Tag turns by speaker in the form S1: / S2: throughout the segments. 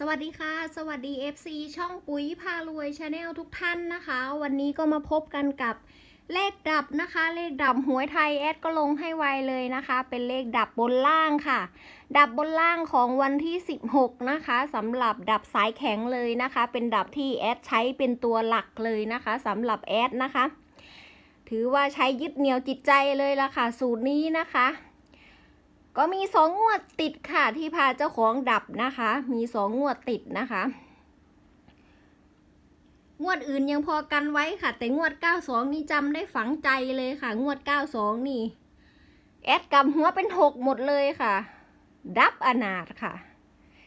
S1: สวัสดีค่ะ สวัสดี FC ช่องปุ๋ยพารวยชาแนลทุกท่านนะคะ วันนี้ก็มาพบกันกับเลขดับนะคะ เลขดับหวยไทยแอดก็ลงให้ไวเลยนะคะ เป็นเลขดับบนล่างค่ะ ดับบนล่างของวันที่ 16 นะคะสำหรับดับสายแข็งเลยนะคะ เป็นดับที่แอดใช้เป็นตัวหลักเลยนะคะสำหรับแอดนะคะ ถือว่าใช้ยึดเหนี่ยวจิตใจเลยละค่ะ สูตรนี้นะคะ ก็มีสองงวดติดค่ะที่พาเจ้าของดับนะคะ มีสองงวดติดนะคะ งวดอื่นยังพอกันไว้ค่ะ แต่งวด 92 นี่จำได้ฝังใจเลยค่ะ งวด 92 นี่ แอดกำหัวเป็นหกหมดเลยค่ะ ดับอนาถค่ะ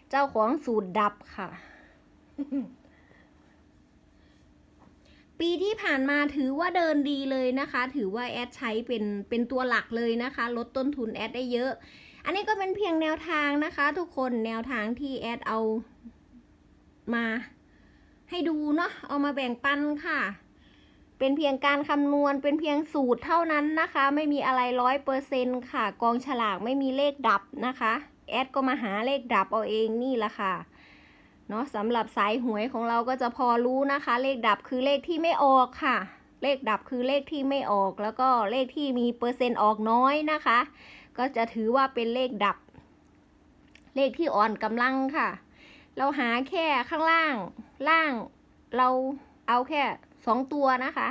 S1: เจ้าของสูตรดับค่ะ ปีที่ผ่านมาถือว่าเดินดีเลยนะคะ ถือว่าแอดใช้เป็นเป็นตัวหลักเลยนะคะ ลดต้นทุนแอดได้เยอะ อันนี้ก็เป็นเพียงแนวทางนะคะ ทุกคนแนวทางที่แอดเอามาให้ดูเนาะเอามาแบ่งปันค่ะ เป็นเพียงการคำนวณเป็นเพียงสูตรเท่านั้นนะคะ ไม่มีอะไรร้อยเปอร์เซ็นค่ะ กองฉลากไม่มีเลขดับนะคะ แอดก็มาหาเลขดับเอาเองนี่แหละค่ะ เนาะสำหรับสายหวยของเราก็จะพอรู้นะคะ เลขดับคือเลขที่ไม่ออกค่ะ เลขดับคือเลขที่ไม่ออก แล้วก็เลขที่มีเปอร์เซ็นต์ออกน้อยนะคะ ก็จะถือว่าเป็นเลขดับ เลขที่อ่อนกำลังค่ะ เราหาแค่ข้างล่าง ล่างเราเอาแค่สองตัวนะคะ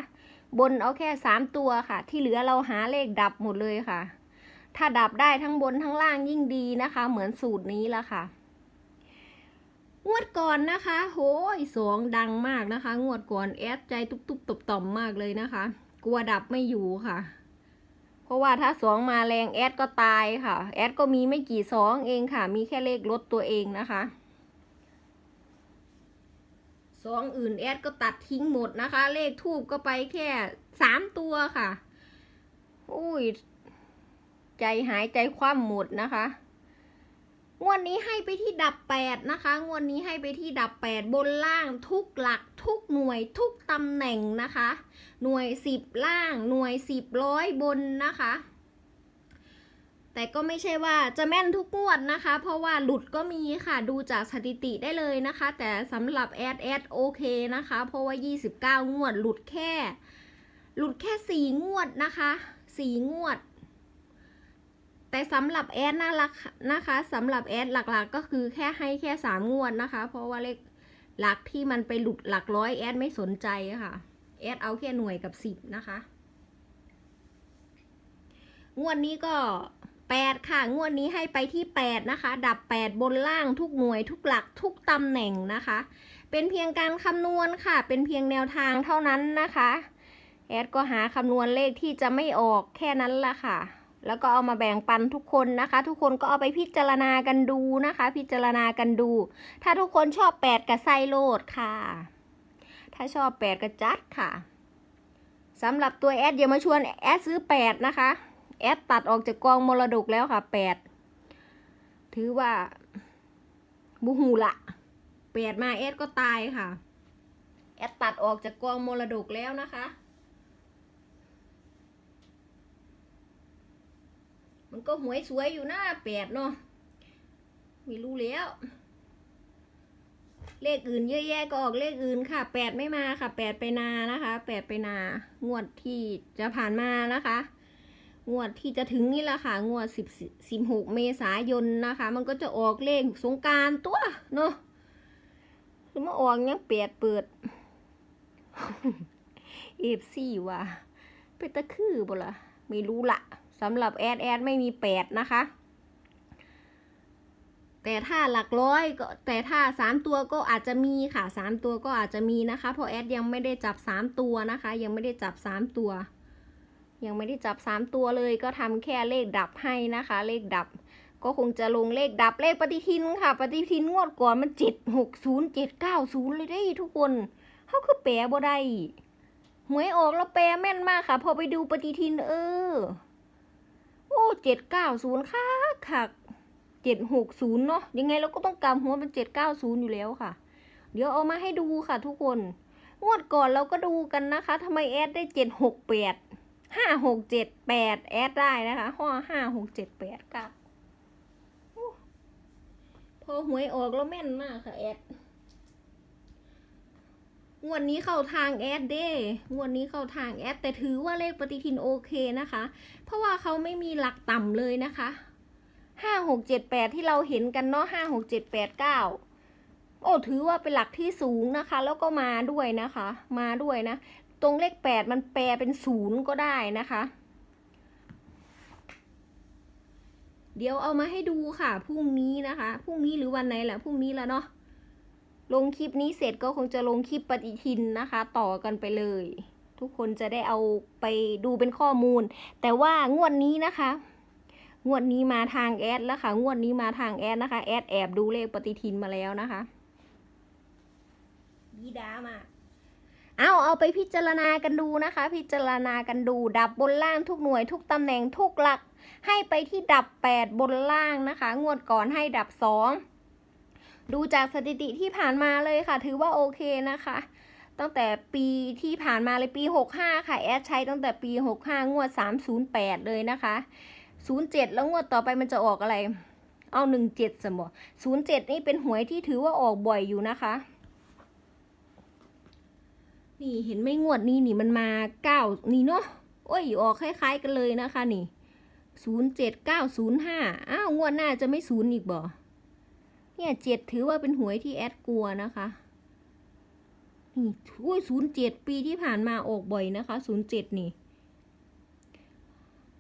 S1: บนเอาแค่สามตัวค่ะ ที่เหลือเราหาเลขดับหมดเลยค่ะ ถ้าดับได้ทั้งบนทั้งล่างยิ่งดีนะคะ เหมือนสูตรนี้ละค่ะ งวดก่อนนะคะ โหยสองดังมากนะคะ งวดก่อนแอดใจตุบตุบตบต่อมมากเลยนะคะ กลัวดับไม่อยู่ค่ะ เพราะว่าถ้าสองมาแรงแอดก็ตายค่ะ แอดก็มีไม่กี่สองเองค่ะ มีแค่เลขลดตัวเองนะคะสองอื่นแอดก็ตัดทิ้งหมดนะคะ เลขทูบก็ไปแค่สามตัวค่ะ อุ้ย ใจหายใจคว่ำหมดนะคะ งวดนี้ให้ไปที่ดับแปดนะคะ งวดนี้ให้ไปที่ดับแปดบนล่างทุกหลักทุกหน่วยทุกตำแหน่งนะคะ หน่วยสิบล่างหน่วยสิบร้อยบนนะคะ แต่ก็ไม่ใช่ว่าจะแม่นทุกงวดนะคะ เพราะว่าหลุดก็มีค่ะดูจากสถิติได้เลยนะคะ แต่สำหรับแอดแอดโอเคนะคะ เพราะว่า 29 งวดหลุดแค่ หลุดแค่สี่งวดนะคะสี่งวด แต่สำหรับแอดน่ารักนะคะสำหรับแอดหลักๆก็คือแค่ให้แค่สามงวดนะคะ เพราะว่าเลขหลักที่มันไปหลุดหลักร้อยแอดไม่สนใจค่ะแอดเอาแค่หน่วยกับสิบนะคะ งวดนี้ก็แปดค่ะ งวดนี้ให้ไปที่แปดนะคะ ดับแปดบนล่างทุกหน่วยทุกหลักทุกตำแหน่งนะคะ เป็นเพียงการคำนวณค่ะ เป็นเพียงแนวทางเท่านั้นนะคะ แอดก็หาคำนวณเลขที่จะไม่ออกแค่นั้นละค่ะ แล้วก็เอามาแบ่งปันทุกคนนะคะ ทุกคนก็เอาไปพิจารณากันดูนะคะ พิจารณากันดู ถ้าทุกคนชอบแปดกับไซโลดค่ะ ถ้าชอบแปดกับจัดค่ะสำหรับตัวแอดอย่ามาชวนแอดซื้อแปดนะคะ แอดตัดออกจากกองมรดกแล้วค่ะแปดถือว่าบูหูละแปดมาแอดก็ตายค่ะ แอดตัดออกจากกองมรดกแล้วนะคะ มันก็หวยสวยอยู่หน้าแปดเนาะไม่รู้แล้ว เลขอื่นเยอะแยะก็ออกเลขอื่นค่ะแปดไม่มาค่ะแปดไปนานะคะแปดไปนางวดที่จะผ่านมานะคะ งวดที่จะถึงนี่แหละค่ะ งวดสิบสิบหกเมษายนนะคะ มันก็จะออกเลขสงการตัวเนาะคือมาออกยังแปดเปิดเอฟซีว่ะเป็นตะคือบ่ละไม่รู้ละ สำหรับแอดแอดไม่มีแปดนะคะ แต่ถ้าหลักร้อยก็แต่ถ้าสามตัวก็อาจจะมีค่ะสามตัวก็อาจจะมีนะคะ เพราะแอดยังไม่ได้จับสามตัวนะคะ ยังไม่ได้จับสามตัว ยังไม่ได้จับสามตัวเลยก็ทำแค่เลขดับให้นะคะ เลขดับก็คงจะลงเลขดับเลขปฏิทินค่ะ ปฏิทินงวดก่อนมันเจ็ดหกศูนย์เจ็ดเก้าศูนย์เลยได้ทุกคนเขาคือแปลบ่ได้หวยออกแล้วแปลแม่นมากค่ะ พอไปดูปฏิทินเออ โอ้เจ็ดเก้าศูนย์ค่ะค่ะเจ็ดหกศูนย์เนาะยังไงเราก็ต้องกำหัวเป็นเจ็ดเก้าศูนย์อยู่แล้วค่ะ เดี๋ยวเอามาให้ดูค่ะทุกคน งวดก่อนเราก็ดูกันนะคะทำไมแอดได้เจ็ดหกแปดห้าหกเจ็ดแปดแอดได้นะคะห้อห้าหกเจ็ดแปดค่ะอหวยออกแล้วแม่นมากค่ะแอด งวดนี้เข้าทางแอดเด้งวดนี้เข้าทางแอด แต่ถือว่าเลขปฏิทินโอเคนะคะ เพราะว่าเขาไม่มีหลักต่ำเลยนะคะห้าหกเจ็ดแปดที่เราเห็นกันเนาะห้าหกเจ็ดแปดเก้าโอ้ถือว่าเป็นหลักที่สูงนะคะ แล้วก็มาด้วยนะคะ มาด้วยนะ ตรงเลขแปดมันแปลเป็นศูนย์ก็ได้นะคะ เดี๋ยวเอามาให้ดูค่ะพรุ่งนี้นะคะพรุ่งนี้หรือวันไหนแหละพรุ่งนี้แล้วเนาะ ลงคลิปนี้เสร็จก็คงจะลงคลิปปฏิทินนะคะ ต่อกันไปเลย ทุกคนจะได้เอาไปดูเป็นข้อมูล แต่ว่างวดนี้นะคะ งวดนี้มาทางแอดแล้วค่ะ งวดนี้มาทางแอดนะคะ แอดแอบดูเลขปฏิทินมาแล้วนะคะดีดามากเอาเอาไปพิจารณากันดูนะคะ พิจารณากันดู ดับบนล่างทุกหน่วยทุกตำแหน่งทุกหลัก ให้ไปที่ดับ 8 บนล่างนะคะ งวดก่อนให้ดับ 2 ดูจากสถิติที่ผ่านมาเลยค่ะ ถือว่าโอเคนะคะ ตั้งแต่ปีที่ผ่านมาเลยปี 65 ค่ะ แอดใช้ตั้งแต่ปี 65 งวด 308 เลยนะคะ 07 แล้วงวดต่อไปมันจะออกอะไร เอา17สมบ07 นี่เป็นหวยที่ถือว่าออกบ่อยอยู่นะคะ นี่เห็นไหมงวดนี้นี่มันมา 9 นี่เนาะโอ้ยออกคล้าย ๆ กันเลยนะคะนี่ 07905 อ้าวงวดหน้าจะไม่ศูนย์อีกบ่ เนี่ยเจ็ดถือว่าเป็นหวยที่แอดกลัวนะคะนี่อุ้ยศูนย์เจ็ดปีที่ผ่านมาออกบ่อยนะคะศูนย์เจ็ดนี่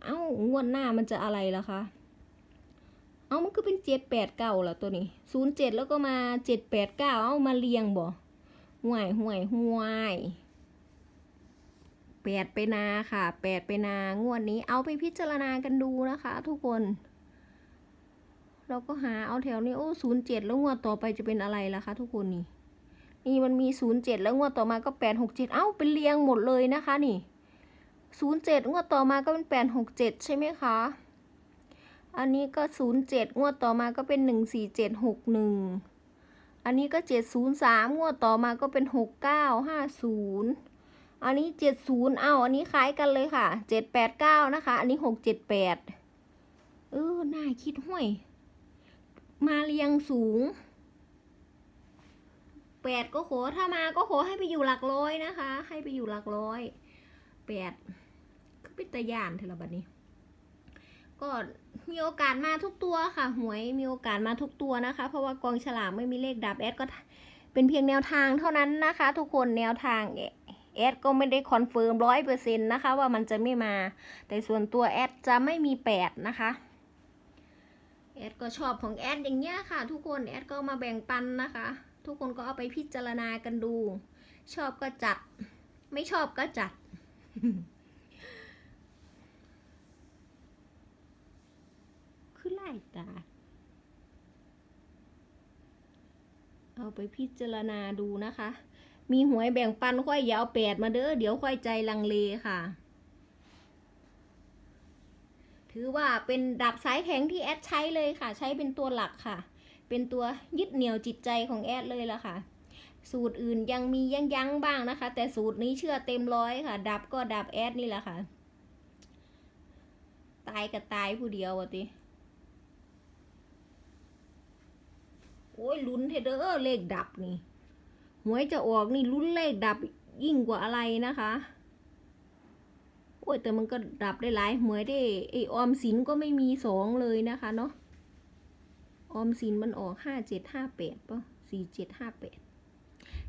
S1: เอ้างวดหน้ามันจะอะไรล่ะคะ เอ้ามันก็เป็นเจ็ดแปดเก้าละตัวนี้ศูนย์เจ็ดแล้วก็มาเจ็ดแปดเก้าเอ้ามาเรียงบ่ห่วยห่วยห่วยแปดไปนาค่ะแปดไปนางวดนี้เอาไปพิจารณากันดูนะคะทุกคน เราก็หาเอาแถวนี้โอ้ศูนย์เจ็ดแล้วงวดต่อไปจะเป็นอะไรล่ะคะ ทุกคนนี่ นี่มันมีศูนย์เจ็ดแล้วงวดต่อมาก็แปดหกเจ็ดเอ้าเป็นเรียงหมดเลยนะคะนี่ศูนย์เจ็ดงวดต่อมาก็เป็นแปดหกเจ็ดใช่ไหมคะ อันนี้ก็ศูนย์เจ็ดงวดต่อมาก็เป็นหนึ่งสี่เจ็ดหกหนึ่งอันนี้ก็เจ็ดศูนย์สามงวดต่อมาก็เป็นหกเก้าห้าศูนย์อันนี้เจ็ดศูนย์เอ้าอันนี้คล้ายกันเลยค่ะเจ็ดแปดเก้านะคะ อันนี้หกเจ็ดแปดเออน่าคิดห้วย มาเรียงสูงแปดก็ขอถ้ามาก็ขอให้ไปอยู่หลักร้อยนะคะ ให้ไปอยู่หลักร้อยแปดก็เป็นตะยานเทละบัดนี้ ก็มีโอกาสมาทุกตัวค่ะ หวยมีโอกาสมาทุกตัวนะคะ เพราะว่ากองฉลากไม่มีเลขดับแอดก็เป็นเพียงแนวทางเท่านั้นนะคะ ทุกคนแนวทางแอดก็ไม่ได้คอนเฟิร์มร้อยเปอร์เซ็นต์นะคะ ว่ามันจะไม่มา แต่ส่วนตัวแอดจะไม่มีแปดนะคะ แอดก็ชอบของแอดอย่างเงี้ยค่ะ ทุกคนแอดก็มาแบ่งปันนะคะ ทุกคนก็เอาไปพิจารณากันดู ชอบก็จัด ไม่ชอบก็จัด คือไล่ตาเอาไปพิจารณาดูนะคะ มีหวยแบ่งปันค่อยอยาวแปดมาเด้อเดี๋ยวค่อยใจลังเลค่ะ ถือว่าเป็นดับสายแข็งที่แอดใช้เลยค่ะ ใช้เป็นตัวหลักค่ะ เป็นตัวยึดเหนี่ยวจิตใจของแอดเลยละค่ะ สูตรอื่นยังมียังยั้งบ้างนะคะ แต่สูตรนี้เชื่อเต็มร้อยค่ะ ดับก็ดับแอดนี่แหละค่ะ ตายกับตายผู้เดียวอะติโอ้ยลุ้นเทเดอร์เลขดับนี่หวยจะออกนี่ลุ้นเลขดับยิ่งกว่าอะไรนะคะ อ้ยแต่มันก็ดับได้หลายหวยได้ไอออมสินก็ไม่มีสองเลยนะคะเนาะออมสินมันออกห้าเจ็ดห้าแปดป่ะสี่เจ็ดห้าแปด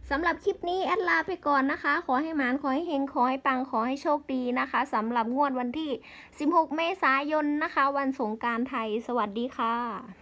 S1: สำหรับคลิปนี้แอดลาไปก่อนนะคะ ขอให้หมาน ขอให้เฮง ขอให้ปัง ขอให้โชคดีนะคะสำหรับงวดวันที่ 16 เมษายนนะคะ วันสงการไทย สวัสดีค่ะ